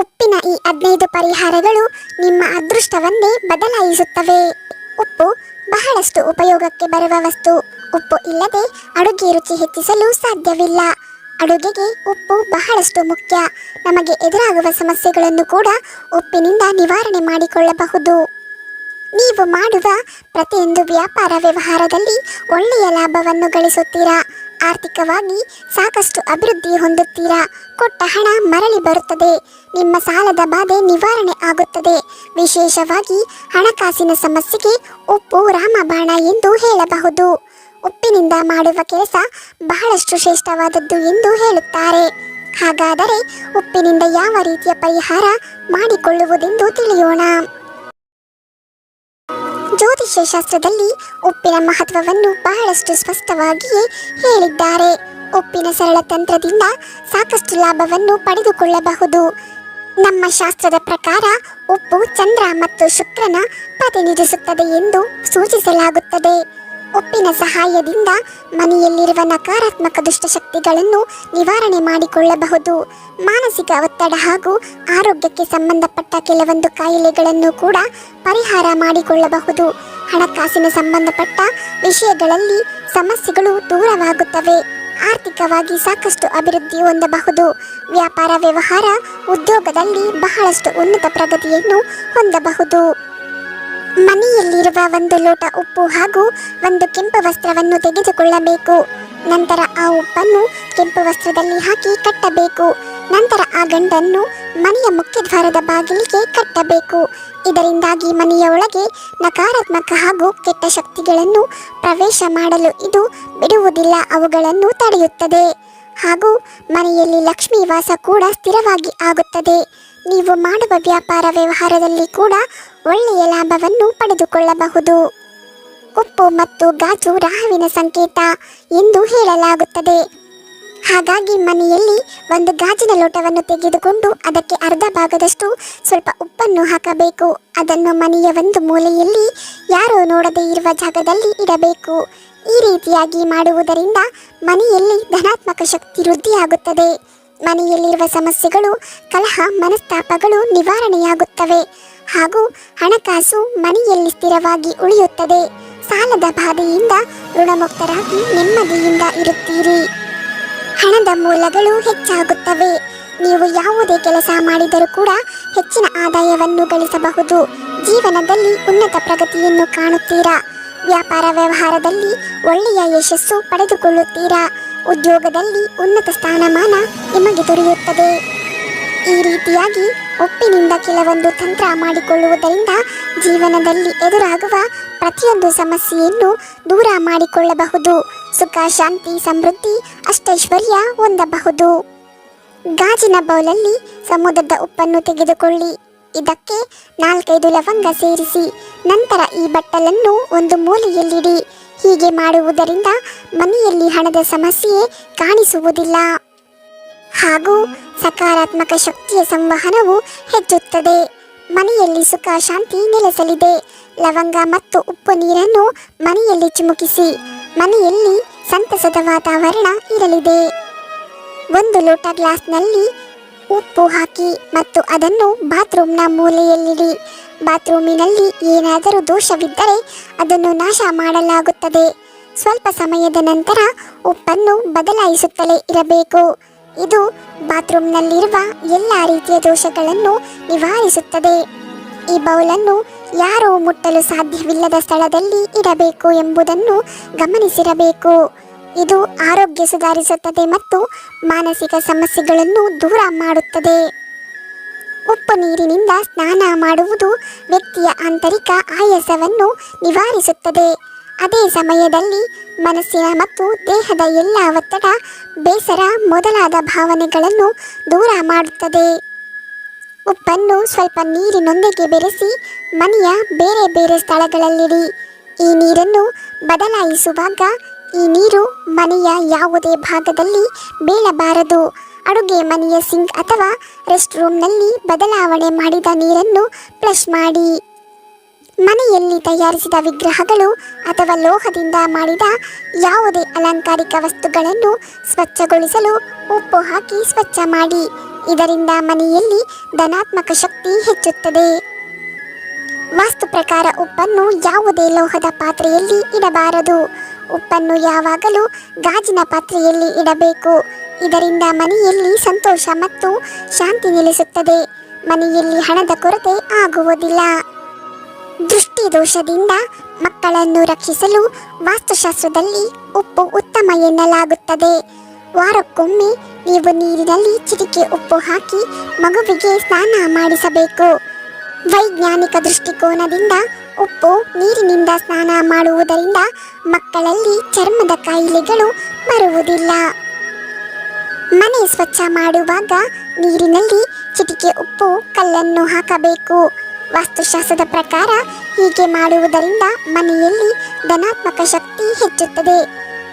ಉಪ್ಪಿನ ಈ ಹದಿನೈದು ಪರಿಹಾರಗಳು ನಿಮ್ಮ ಅದೃಷ್ಟವನ್ನೇ ಬದಲಾಯಿಸುತ್ತವೆ. ಉಪ್ಪು ಬಹಳಷ್ಟು ಉಪಯೋಗಕ್ಕೆ ಬರುವ ವಸ್ತು. ಉಪ್ಪು ಇಲ್ಲದೆ ಅಡುಗೆ ರುಚಿ ಹೆಚ್ಚಿಸಲು ಸಾಧ್ಯವಿಲ್ಲ. ಅಡುಗೆಗೆ ಉಪ್ಪು ಬಹಳಷ್ಟು ಮುಖ್ಯ. ನಮಗೆ ಎದುರಾಗುವ ಸಮಸ್ಯೆಗಳನ್ನು ಕೂಡ ಉಪ್ಪಿನಿಂದ ನಿವಾರಣೆ ಮಾಡಿಕೊಳ್ಳಬಹುದು. ನೀವು ಮಾಡುವ ಪ್ರತಿಯೊಂದು ವ್ಯಾಪಾರ ವ್ಯವಹಾರದಲ್ಲಿ ಒಳ್ಳೆಯ ಲಾಭವನ್ನು ಗಳಿಸುತ್ತೀರಾ? ಆರ್ಥಿಕವಾಗಿ ಸಾಕಷ್ಟು ಅಭಿವೃದ್ಧಿ ಹೊಂದುತ್ತೀರಾ? ಕೊಟ್ಟ ಹಣ ಮರಳಿ ಬರುತ್ತದೆ. ನಿಮ್ಮ ಸಾಲದ ಬಾಧೆ ನಿವಾರಣೆ ಆಗುತ್ತದೆ. ವಿಶೇಷವಾಗಿ ಹಣಕಾಸಿನ ಸಮಸ್ಯೆಗೆ ಉಪ್ಪು, ರಾಮಬಾಣ ಎಂದು ಹೇಳಬಹುದು. ಉಪ್ಪಿನಿಂದ ಮಾಡುವ ಕೆಲಸ ಬಹಳಷ್ಟು ಶ್ರೇಷ್ಠವಾದದ್ದು ಎಂದು ಹೇಳುತ್ತಾರೆ. ಹಾಗಾದರೆ ಉಪ್ಪಿನಿಂದ ಯಾವ ರೀತಿಯ ಪರಿಹಾರ ಮಾಡಿಕೊಳ್ಳುವುದೆಂದು ತಿಳಿಯೋಣ. ಜ್ಯೋತಿಷ್ಯ ಶಾಸ್ತ್ರದಲ್ಲಿ ಉಪ್ಪಿನ ಮಹತ್ವವನ್ನು ಬಹಳಷ್ಟು ಸ್ಪಷ್ಟವಾಗಿಯೇ ಹೇಳಿದ್ದಾರೆ. ಉಪ್ಪಿನ ಸರಳ ತಂತ್ರದಿಂದ ಸಾಕಷ್ಟು ಲಾಭವನ್ನು ಪಡೆದುಕೊಳ್ಳಬಹುದು. ನಮ್ಮ ಶಾಸ್ತ್ರದ ಪ್ರಕಾರ ಉಪ್ಪು ಚಂದ್ರ ಮತ್ತು ಶುಕ್ರನ ಪ್ರತಿನಿಧಿಸುತ್ತದೆ ಎಂದು ಸೂಚಿಸಲಾಗುತ್ತದೆ. ಉಪ್ಪಿನ ಸಹಾಯದಿಂದ ಮನೆಯಲ್ಲಿರುವ ನಕಾರಾತ್ಮಕ ದುಷ್ಟಶಕ್ತಿಗಳನ್ನು ನಿವಾರಣೆ ಮಾಡಿಕೊಳ್ಳಬಹುದು. ಮಾನಸಿಕ ಒತ್ತಡ ಹಾಗೂ ಆರೋಗ್ಯಕ್ಕೆ ಸಂಬಂಧಪಟ್ಟ ಕೆಲವೊಂದು ಕಾಯಿಲೆಗಳನ್ನು ಕೂಡ ಪರಿಹಾರ ಮಾಡಿಕೊಳ್ಳಬಹುದು. ಹಣಕಾಸಿನ ಸಂಬಂಧಪಟ್ಟ ವಿಷಯಗಳಲ್ಲಿ ಸಮಸ್ಯೆಗಳು ದೂರವಾಗುತ್ತವೆ. ಆರ್ಥಿಕವಾಗಿ ಸಾಕಷ್ಟು ಅಭಿವೃದ್ಧಿ ಹೊಂದಬಹುದು. ವ್ಯಾಪಾರ ವ್ಯವಹಾರ ಉದ್ಯೋಗದಲ್ಲಿ ಬಹಳಷ್ಟು ಉನ್ನತ ಪ್ರಗತಿಯನ್ನು ಹೊಂದಬಹುದು. ಮನೆಯಲ್ಲಿರುವ ಒಂದು ಲೋಟ ಉಪ್ಪು ಹಾಗೂ ಒಂದು ಕೆಂಪು ವಸ್ತ್ರವನ್ನು ತೆಗೆದುಕೊಳ್ಳಬೇಕು. ನಂತರ ಆ ಉಪ್ಪನ್ನು ಕೆಂಪು ವಸ್ತ್ರದಲ್ಲಿ ಹಾಕಿ ಕಟ್ಟಬೇಕು. ನಂತರ ಆ ಗಂಡನ್ನು ಮನೆಯ ಮುಖ್ಯದ್ವಾರದ ಬಾಗಿಲಿಗೆ ಕಟ್ಟಬೇಕು. ಇದರಿಂದಾಗಿ ಮನೆಯ ಒಳಗೆ ನಕಾರಾತ್ಮಕ ಹಾಗೂ ಕೆಟ್ಟ ಶಕ್ತಿಗಳನ್ನು ಪ್ರವೇಶ ಮಾಡಲು ಇದು ಬಿಡುವುದಿಲ್ಲ, ಅವುಗಳನ್ನು ತಡೆಯುತ್ತದೆ. ಹಾಗೂ ಮನೆಯಲ್ಲಿ ಲಕ್ಷ್ಮೀ ವಾಸ ಕೂಡ ಸ್ಥಿರವಾಗಿ ಆಗುತ್ತದೆ. ನೀವು ಮಾಡುವ ವ್ಯಾಪಾರ ವ್ಯವಹಾರದಲ್ಲಿ ಕೂಡ ಒಳ್ಳೆಯ ಲಾಭವನ್ನು ಪಡೆದುಕೊಳ್ಳಬಹುದು. ಉಪ್ಪು ಮತ್ತು ಗಾಜು ರಾಹುವಿನ ಸಂಕೇತ ಎಂದು ಹೇಳಲಾಗುತ್ತದೆ. ಹಾಗಾಗಿ ಮನೆಯಲ್ಲಿ ಒಂದು ಗಾಜಿನ ಲೋಟವನ್ನು ತೆಗೆದುಕೊಂಡು ಅದಕ್ಕೆ ಅರ್ಧ ಭಾಗದಷ್ಟು ಸ್ವಲ್ಪ ಉಪ್ಪನ್ನು ಹಾಕಬೇಕು. ಅದನ್ನು ಮನೆಯ ಒಂದು ಮೂಲೆಯಲ್ಲಿ ಯಾರೂ ನೋಡದೇ ಇರುವ ಜಾಗದಲ್ಲಿ ಇಡಬೇಕು. ಈ ರೀತಿಯಾಗಿ ಮಾಡುವುದರಿಂದ ಮನೆಯಲ್ಲಿ ಧನಾತ್ಮಕ ಶಕ್ತಿ ವೃದ್ಧಿಯಾಗುತ್ತದೆ. ಮನೆಯಲ್ಲಿರುವ ಸಮಸ್ಯೆಗಳು, ಕಲಹ, ಮನಸ್ತಾಪಗಳು ನಿವಾರಣೆಯಾಗುತ್ತವೆ. ಹಾಗೂ ಹಣಕಾಸು ಮನೆಯಲ್ಲಿ ಸ್ಥಿರವಾಗಿ ಉಳಿಯುತ್ತದೆ. ಸಾಲದ ಬಾಧೆಯಿಂದ ಋಣಮುಕ್ತರಾಗಿ ನೆಮ್ಮದಿಯಿಂದ ಇರುತ್ತೀರಿ. ಹಣದ ಮೂಲಗಳು ಹೆಚ್ಚಾಗುತ್ತವೆ. ನೀವು ಯಾವುದೇ ಕೆಲಸ ಮಾಡಿದರೂ ಕೂಡ ಹೆಚ್ಚಿನ ಆದಾಯವನ್ನು ಗಳಿಸಬಹುದು. ಜೀವನದಲ್ಲಿ ಉನ್ನತ ಪ್ರಗತಿಯನ್ನು ಕಾಣುತ್ತೀರಾ? ವ್ಯಾಪಾರ ವ್ಯವಹಾರದಲ್ಲಿ ಒಳ್ಳೆಯ ಯಶಸ್ಸು ಪಡೆದುಕೊಳ್ಳುತ್ತೀರಾ? ಉದ್ಯೋಗದಲ್ಲಿ ಉನ್ನತ ಸ್ಥಾನಮಾನ ನಿಮಗೆ ದೊರೆಯುತ್ತದೆ. ರೀತಿಯಾಗಿ ಒಪ್ಪಿನಿಂದ ಕೆಲವೊಂದು ತಂತ್ರ ಮಾಡಿಕೊಳ್ಳುವುದರಿಂದ ಜೀವನದಲ್ಲಿ ಎದುರಾಗುವ ಪ್ರತಿಯೊಂದು ಸಮಸ್ಯೆಯನ್ನು ದೂರ ಮಾಡಿಕೊಳ್ಳಬಹುದು. ಸುಖ, ಶಾಂತಿ, ಸಮೃದ್ಧಿ ಅಷ್ಟೈಶ್ವರ್ಯ ಹೊಂದಬಹುದು. ಗಾಜಿನ ಬೌಲಲ್ಲಿ ಸಮುದ್ರದ ಉಪ್ಪನ್ನು ತೆಗೆದುಕೊಳ್ಳಿ. ಇದಕ್ಕೆ ನಾಲ್ಕೈದು ಲವಂಗ ಸೇರಿಸಿ. ನಂತರ ಈ ಬಟ್ಟಲನ್ನು ಒಂದು ಮೂಲೆಯಲ್ಲಿಡಿ. ಹೀಗೆ ಮಾಡುವುದರಿಂದ ಮನೆಯಲ್ಲಿ ಹಣದ ಸಮಸ್ಯೆ ಕಾಣಿಸುವುದಿಲ್ಲ. ಹಾಗೂ ಸಕಾರಾತ್ಮಕ ಶಕ್ತಿಯ ಸಂವಹನವು ಹೆಚ್ಚುತ್ತದೆ. ಮನೆಯಲ್ಲಿ ಸುಖ, ಶಾಂತಿ ನೆಲೆಸಲಿದೆ. ಲವಂಗ ಮತ್ತು ಉಪ್ಪು ನೀರನ್ನು ಮನೆಯಲ್ಲಿ ಚಿಮುಕಿಸಿ, ಮನೆಯಲ್ಲಿ ಸಂತಸದ ವಾತಾವರಣ ಇರಲಿದೆ. ಒಂದು ಲೋಟ ಗ್ಲಾಸ್ನಲ್ಲಿ ಉಪ್ಪು ಹಾಕಿ ಮತ್ತು ಅದನ್ನು ಬಾತ್ರೂಮ್ನ ಮೂಲೆಯಲ್ಲಿಡಿ. ಬಾತ್ರೂಮಿನಲ್ಲಿ ಏನಾದರೂ ದೋಷವಿದ್ದರೆ ಅದನ್ನು ನಾಶ ಮಾಡಲಾಗುತ್ತದೆ. ಸ್ವಲ್ಪ ಸಮಯದ ನಂತರ ಉಪ್ಪನ್ನು ಬದಲಾಯಿಸುತ್ತಲೇ ಇರಬೇಕು. ಇದು ಬಾತ್ರೂಮ್ನಲ್ಲಿರುವ ಎಲ್ಲ ರೀತಿಯ ದೋಷಗಳನ್ನು ನಿವಾರಿಸುತ್ತದೆ. ಈ ಬೌಲನ್ನು ಯಾರೂ ಮುಟ್ಟಲು ಸಾಧ್ಯವಿಲ್ಲದ ಸ್ಥಳದಲ್ಲಿ ಇಡಬೇಕು ಎಂಬುದನ್ನು ಗಮನಿಸಿರಬೇಕು. ಇದು ಆರೋಗ್ಯ ಸುಧಾರಿಸುತ್ತದೆ ಮತ್ತು ಮಾನಸಿಕ ಸಮಸ್ಯೆಗಳನ್ನು ದೂರ ಮಾಡುತ್ತದೆ. ಉಪ್ಪು ನೀರಿನಿಂದ ಸ್ನಾನ ಮಾಡುವುದು ವ್ಯಕ್ತಿಯ ಆಂತರಿಕ ಆಯಾಸವನ್ನು ನಿವಾರಿಸುತ್ತದೆ. ಅದೇ ಸಮಯದಲ್ಲಿ ಮನಸ್ಸಿನ ಮತ್ತು ದೇಹದ ಎಲ್ಲ ಒತ್ತಡ, ಬೇಸರ ಮೊದಲಾದ ಭಾವನೆಗಳನ್ನು ದೂರ ಮಾಡುತ್ತದೆ. ಉಪ್ಪನ್ನು ಸ್ವಲ್ಪ ನೀರಿನೊಂದಿಗೆ ಬೆರೆಸಿ ಮನೆಯ ಬೇರೆ ಬೇರೆ ಸ್ಥಳಗಳಲ್ಲಿಡಿ. ಈ ನೀರನ್ನು ಬದಲಾಯಿಸುವಾಗ ಈ ನೀರು ಮನೆಯ ಯಾವುದೇ ಭಾಗದಲ್ಲಿ ಬೀಳಬಾರದು. ಅಡುಗೆ ಮನೆಯ ಸಿಂಕ್ ಅಥವಾ ರೆಸ್ಟ್ ರೂಮ್ನಲ್ಲಿ ಬದಲಾವಣೆ ಮಾಡಿದ ನೀರನ್ನು ಫ್ಲಶ್ ಮಾಡಿ. ಮನೆಯಲ್ಲಿ ತಯಾರಿಸಿದ ವಿಗ್ರಹಗಳು ಅಥವಾ ಲೋಹದಿಂದ ಮಾಡಿದ ಯಾವುದೇ ಅಲಂಕಾರಿಕ ವಸ್ತುಗಳನ್ನು ಸ್ವಚ್ಛಗೊಳಿಸಲು ಉಪ್ಪು ಹಾಕಿ ಸ್ವಚ್ಛ ಮಾಡಿ. ಇದರಿಂದ ಮನೆಯಲ್ಲಿ ಧನಾತ್ಮಕ ಶಕ್ತಿ ಹೆಚ್ಚುತ್ತದೆ. ವಾಸ್ತು ಪ್ರಕಾರ ಉಪ್ಪನ್ನು ಯಾವುದೇ ಲೋಹದ ಪಾತ್ರೆಯಲ್ಲಿ ಇಡಬಾರದು. ಉಪ್ಪನ್ನು ಯಾವಾಗಲೂ ಗಾಜಿನ ಪಾತ್ರೆಯಲ್ಲಿ ಇಡಬೇಕು. ಇದರಿಂದ ಮನೆಯಲ್ಲಿ ಸಂತೋಷ ಮತ್ತು ಶಾಂತಿ ನೆಲೆಸುತ್ತದೆ. ಮನೆಯಲ್ಲಿ ಹಣದ ಕೊರತೆ ಆಗುವುದಿಲ್ಲ. ದೃಷ್ಟಿ ದೋಷದಿಂದ ಮಕ್ಕಳನ್ನು ರಕ್ಷಿಸಲು ವಾಸ್ತುಶಾಸ್ತ್ರದಲ್ಲಿ ಉಪ್ಪು ಉತ್ತಮ ಎನ್ನಲಾಗುತ್ತದೆ. ವಾರಕ್ಕೊಮ್ಮೆ ನೀವು ನೀರಿನಲ್ಲಿ ಚಿಟಿಕೆ ಉಪ್ಪು ಹಾಕಿ ಮಗುವಿಗೆ ಸ್ನಾನ ಮಾಡಿಸಬೇಕು. ವೈಜ್ಞಾನಿಕ ದೃಷ್ಟಿಕೋನದಿಂದ ಉಪ್ಪು ನೀರಿನಿಂದ ಸ್ನಾನ ಮಾಡುವುದರಿಂದ ಮಕ್ಕಳಲ್ಲಿ ಚರ್ಮದ ಕಾಯಿಲೆಗಳು ಬರುವುದಿಲ್ಲ. ಮನೆ ಸ್ವಚ್ಛ ಮಾಡುವಾಗ ನೀರಿನಲ್ಲಿ ಚಿಟಿಕೆ ಉಪ್ಪು ಕಲ್ಲನ್ನು ಹಾಕಬೇಕು. ವಾಸ್ತುಶಾಸ್ತ್ರದ ಪ್ರಕಾರ ಹೀಗೆ ಮಾಡುವುದರಿಂದ ಮನೆಯಲ್ಲಿ ಧನಾತ್ಮಕ ಶಕ್ತಿ ಹೆಚ್ಚುತ್ತದೆ.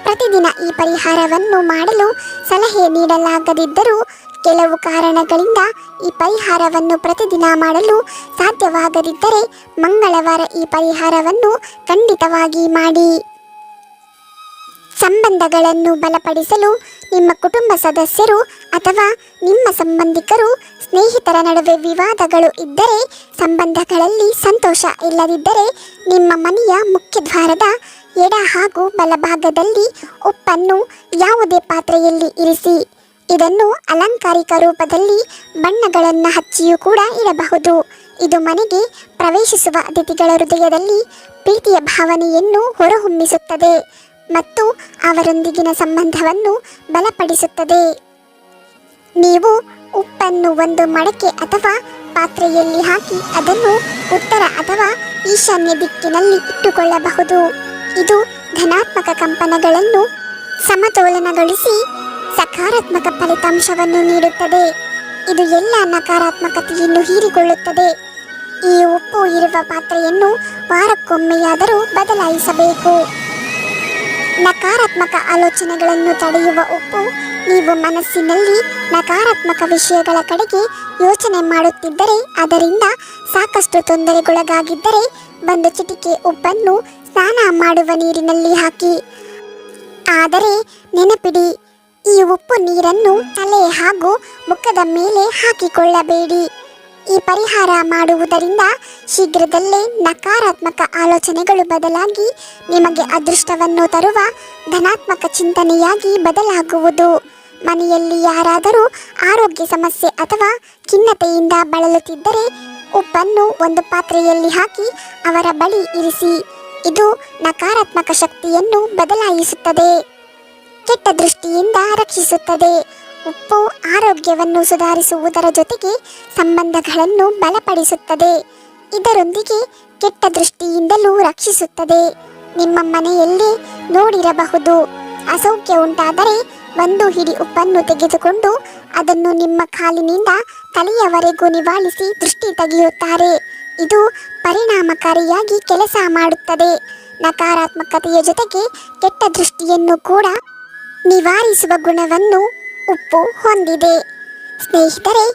ಪ್ರತಿದಿನ ಈ ಪರಿಹಾರವನ್ನು ಮಾಡಲು ಸಲಹೆ ನೀಡಲಾಗದಿದ್ದರೂ ಕೆಲವು ಕಾರಣಗಳಿಂದ ಈ ಪರಿಹಾರವನ್ನು ಪ್ರತಿದಿನ ಮಾಡಲು ಸಾಧ್ಯವಾಗದಿದ್ದರೆ ಮಂಗಳವಾರ ಈ ಪರಿಹಾರವನ್ನು ಖಂಡಿತವಾಗಿ ಮಾಡಿ. ಸಂಬಂಧಗಳನ್ನು ಬಲಪಡಿಸಲು ನಿಮ್ಮ ಕುಟುಂಬ ಸದಸ್ಯರು ಅಥವಾ ನಿಮ್ಮ ಸಂಬಂಧಿಕರು ಸ್ನೇಹಿತರ ನಡುವೆ ವಿವಾದಗಳು ಇದ್ದರೆ, ಸಂಬಂಧಗಳಲ್ಲಿ ಸಂತೋಷ ಇಲ್ಲದಿದ್ದರೆ ನಿಮ್ಮ ಮನೆಯ ಮುಖ್ಯ ದ್ವಾರದ ಎಡ ಹಾಗೂ ಬಲಭಾಗದಲ್ಲಿ ಉಪ್ಪನ್ನು ಯಾವುದೇ ಪಾತ್ರೆಯಲ್ಲಿ ಇರಿಸಿ, ಇದನ್ನು ಅಲಂಕಾರಿಕ ರೂಪದಲ್ಲಿ ಬಣ್ಣಗಳನ್ನು ಹಚ್ಚಿಯೂ ಕೂಡ ಇಡಬಹುದು. ಇದು ಮನೆಗೆ ಪ್ರವೇಶಿಸುವ ಅತಿಥಿಗಳ ಹೃದಯದಲ್ಲಿ ಪ್ರೀತಿಯ ಭಾವನೆಯನ್ನು ಹೊರಹೊಮ್ಮಿಸುತ್ತದೆ. ಮತ್ತು ಅವರೊಂದಿಗಿನ ಸಂಬಂಧವನ್ನು ಬಲಪಡಿಸುತ್ತದೆ. ನೀವು ಉಪ್ಪನ್ನು ಒಂದು ಮಡಕೆ ಅಥವಾ ಪಾತ್ರೆಯಲ್ಲಿ ಹಾಕಿ ಅದನ್ನು ಉತ್ತರ ಅಥವಾ ಈಶಾನ್ಯ ದಿಕ್ಕಿನಲ್ಲಿ ಇಟ್ಟುಕೊಳ್ಳಬಹುದು. ಇದು ಧನಾತ್ಮಕ ಕಂಪನಗಳನ್ನು ಸಮತೋಲನಗೊಳಿಸಿ ಸಕಾರಾತ್ಮಕ ಫಲಿತಾಂಶವನ್ನು ನೀಡುತ್ತದೆ. ಇದು ಎಲ್ಲ ನಕಾರಾತ್ಮಕತೆಯನ್ನು ಹೀರಿಕೊಳ್ಳುತ್ತದೆ. ಈ ಉಪ್ಪು ಇರುವ ಪಾತ್ರೆಯನ್ನು ವಾರಕ್ಕೊಮ್ಮೆಯಾದರೂ ಬದಲಾಯಿಸಬೇಕು. ನಕಾರಾತ್ಮಕ ಆಲೋಚನೆಗಳನ್ನು ತಡೆಯುವ ಉಪ್ಪು ನೀವು ಮನಸ್ಸಿನಲ್ಲಿ ನಕಾರಾತ್ಮಕ ವಿಷಯಗಳ ಕಡೆಗೆ ಯೋಚನೆ ಮಾಡುತ್ತಿದ್ದರೆ ಅದರಿಂದ ಸಾಕಷ್ಟು ತೊಂದರೆಗೊಳಗಾಗಿದ್ದರೆ ಒಂದು ಚಿಟಿಕೆ ಉಪ್ಪನ್ನು ಸ್ನಾನ ಮಾಡುವ ನೀರಿನಲ್ಲಿ ಹಾಕಿ. ಆದರೆ ನೆನಪಿಡಿ, ಈ ಉಪ್ಪು ನೀರನ್ನು ತಲೆ ಹಾಗೂ ಮುಖದ ಮೇಲೆ ಹಾಕಿಕೊಳ್ಳಬೇಡಿ. ಈ ಪರಿಹಾರ ಮಾಡುವುದರಿಂದ ಶೀಘ್ರದಲ್ಲೇ ನಕಾರಾತ್ಮಕ ಆಲೋಚನೆಗಳು ಬದಲಾಗಿ ನಿಮಗೆ ಅದೃಷ್ಟವನ್ನು ತರುವ ಧನಾತ್ಮಕ ಚಿಂತನೆಯಾಗಿ ಬದಲಾಗುವುದು. ಮನೆಯಲ್ಲಿ ಯಾರಾದರೂ ಆರೋಗ್ಯ ಸಮಸ್ಯೆ ಅಥವಾ ಖಿನ್ನತೆಯಿಂದ ಬಳಲುತ್ತಿದ್ದರೆ ಉಪ್ಪನ್ನು ಒಂದು ಪಾತ್ರೆಯಲ್ಲಿ ಹಾಕಿ ಅವರ ಬಳಿ ಇರಿಸಿ. ಇದು ನಕಾರಾತ್ಮಕ ಶಕ್ತಿಯನ್ನು ಬದಲಾಯಿಸುತ್ತದೆ. ಕೆಟ್ಟ ದೃಷ್ಟಿಯಿಂದ ರಕ್ಷಿಸುತ್ತದೆ. ಉಪ್ಪು ಆರೋಗ್ಯವನ್ನು ಸುಧಾರಿಸುವುದರ ಜೊತೆಗೆ ಸಂಬಂಧಗಳನ್ನು ಬಲಪಡಿಸುತ್ತದೆ. ಇದರೊಂದಿಗೆ ಕೆಟ್ಟ ದೃಷ್ಟಿಯಿಂದಲೂ ರಕ್ಷಿಸುತ್ತದೆ. ನಿಮ್ಮ ಮನೆಯಲ್ಲಿ ನೋಡಿರಬಹುದು. ಅಸೌಖ್ಯ ಉಂಟಾದರೆ ಒಂದು ಹಿಡಿ ಉಪ್ಪನ್ನು ತೆಗೆದುಕೊಂಡು ಅದನ್ನು ನಿಮ್ಮ ಕಾಲಿನಿಂದ ತಲೆಯವರೆಗೂ ನಿವಾಳಿಸಿ ದೃಷ್ಟಿ ತೆಗೆಯುತ್ತಾರೆ. ಇದು ಪರಿಣಾಮಕಾರಿಯಾಗಿ ಕೆಲಸ ಮಾಡುತ್ತದೆ. ನಕಾರಾತ್ಮಕತೆಯ ಜೊತೆಗೆ ಕೆಟ್ಟ ದೃಷ್ಟಿಯನ್ನು ಕೂಡ ನಿವಾರಿಸುವ ಗುಣವನ್ನು ಉಪ್ಪು ಹೊಂದಿದೆ. ಸ್ನೇಹಿತರೆ,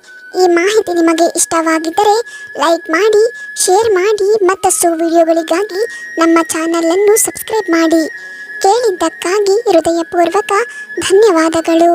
ಈ ಮಾಹಿತಿ ನಿಮಗೆ ಇಷ್ಟವಾಗಿದ್ದರೆ ಲೈಕ್ ಮಾಡಿ, ಶೇರ್ ಮಾಡಿ ಮತ್ತಷ್ಟು ವಿಡಿಯೋಗಳಿಗಾಗಿ ನಮ್ಮ ಚಾನಲನ್ನು ಸಬ್ಸ್ಕ್ರೈಬ್ ಮಾಡಿ. ಕೇಳಿದ್ದಕ್ಕಾಗಿ ಹೃದಯಪೂರ್ವಕ ಧನ್ಯವಾದಗಳು.